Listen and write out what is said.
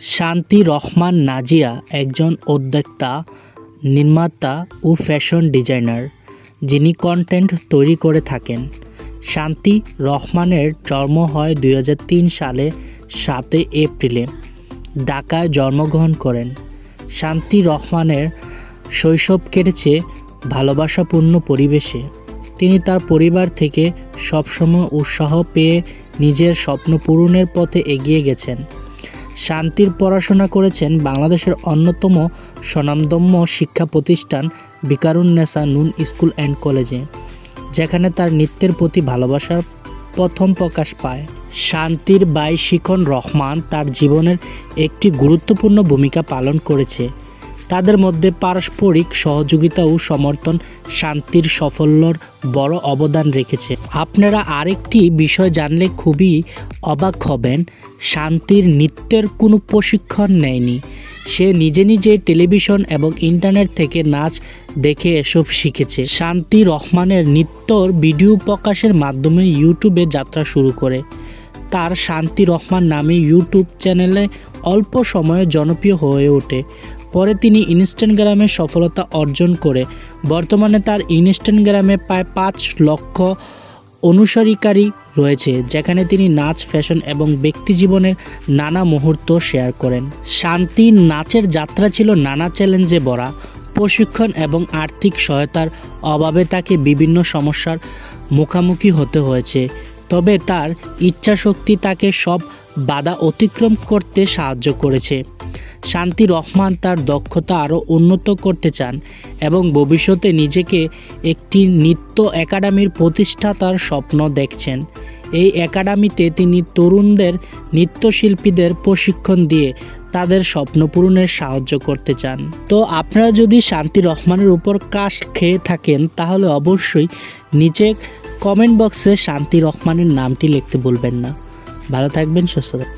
শান্তি রহমান নাজিয়া একজন উদ্যোক্তা, নির্মাতা ও ফ্যাশন ডিজাইনার, যিনি কন্টেন্ট তৈরি করে থাকেন। শান্তি রহমানের জন্ম হয় দুই হাজার তিন সালে সাতই এপ্রিলে, ঢাকায় জন্মগ্রহণ করেন। শান্তি রহমানের শৈশব কেটেছে ভালোবাসাপূর্ণ পরিবেশে। তিনি তার পরিবার থেকে সবসময় উৎসাহ পেয়ে নিজের স্বপ্ন পূরণের পথে এগিয়ে গেছেন। শান্তির পড়াশোনা করেছেন বাংলাদেশের অন্যতম স্বনামদম্য শিক্ষা প্রতিষ্ঠান বিকারুন্নেসা নুন স্কুল অ্যান্ড কলেজে, যেখানে তার নৃত্যের প্রতি ভালোবাসার প্রথম প্রকাশ পায়। শান্তির বাই শিখন রহমান তার জীবনের একটি গুরুত্বপূর্ণ ভূমিকা পালন করেছে। তাদের মধ্যে পারস্পরিক সহযোগিতা ও সমর্থন শান্তির সাফল্যর বড় অবদান রেখেছে। আপনারা আরেকটি বিষয় জানলে খুবই অবাক হবেন। শান্তির নৃত্যের কোনো প্রশিক্ষণ নেয়নি। সে নিজে নিজে টেলিভিশন এবং ইন্টারনেট থেকে নাচ দেখে এসব শিখেছে। শান্তি রহমানের নৃত্যর ভিডিও প্রকাশের মাধ্যমে ইউটিউবে যাত্রা শুরু করে। তার শান্তি রহমান নামে ইউটিউব চ্যানেলে অল্প সময়ে জনপ্রিয় হয়ে ওঠে। পরে তিনি ইনস্টাগ্রামে সফলতা অর্জন করে, বর্তমানে তার ইনস্টাগ্রামে প্রায় পাঁচ লক্ষ অনুসারীকারী রয়েছে, যেখানে তিনি নাচ, ফ্যাশন এবং ব্যক্তি জীবনের নানা মুহূর্ত শেয়ার করেন। শান্তি নাচের যাত্রা ছিল নানা চ্যালেঞ্জে ভরা। প্রশিক্ষণ এবং আর্থিক সহায়তার অভাবে তাকে বিভিন্ন সমস্যার মুখোমুখি হতে হয়েছে, তবে তার ইচ্ছাশক্তি তাকে সব বাধা অতিক্রম করতে সাহায্য করেছে। শান্তি রহমান তার দক্ষতা আরও উন্নত করতে চান এবং ভবিষ্যতে নিজেকে একটি নৃত্য একাডেমির প্রতিষ্ঠাতার স্বপ্ন দেখছেন। এই একাডেমিতে তিনি তরুণদের, নৃত্যশিল্পীদের প্রশিক্ষণ দিয়ে তাদের স্বপ্ন পূরণে সাহায্য করতে চান। তো আপনারা যদি শান্তি রহমানের উপর কাশ খেয়ে থাকেন, তাহলে অবশ্যই নিচে কমেন্ট বক্সে শান্তি রহমানের নামটি লিখতে বলবেন না। ভালো থাকবেন, সুস্থ থাকবেন।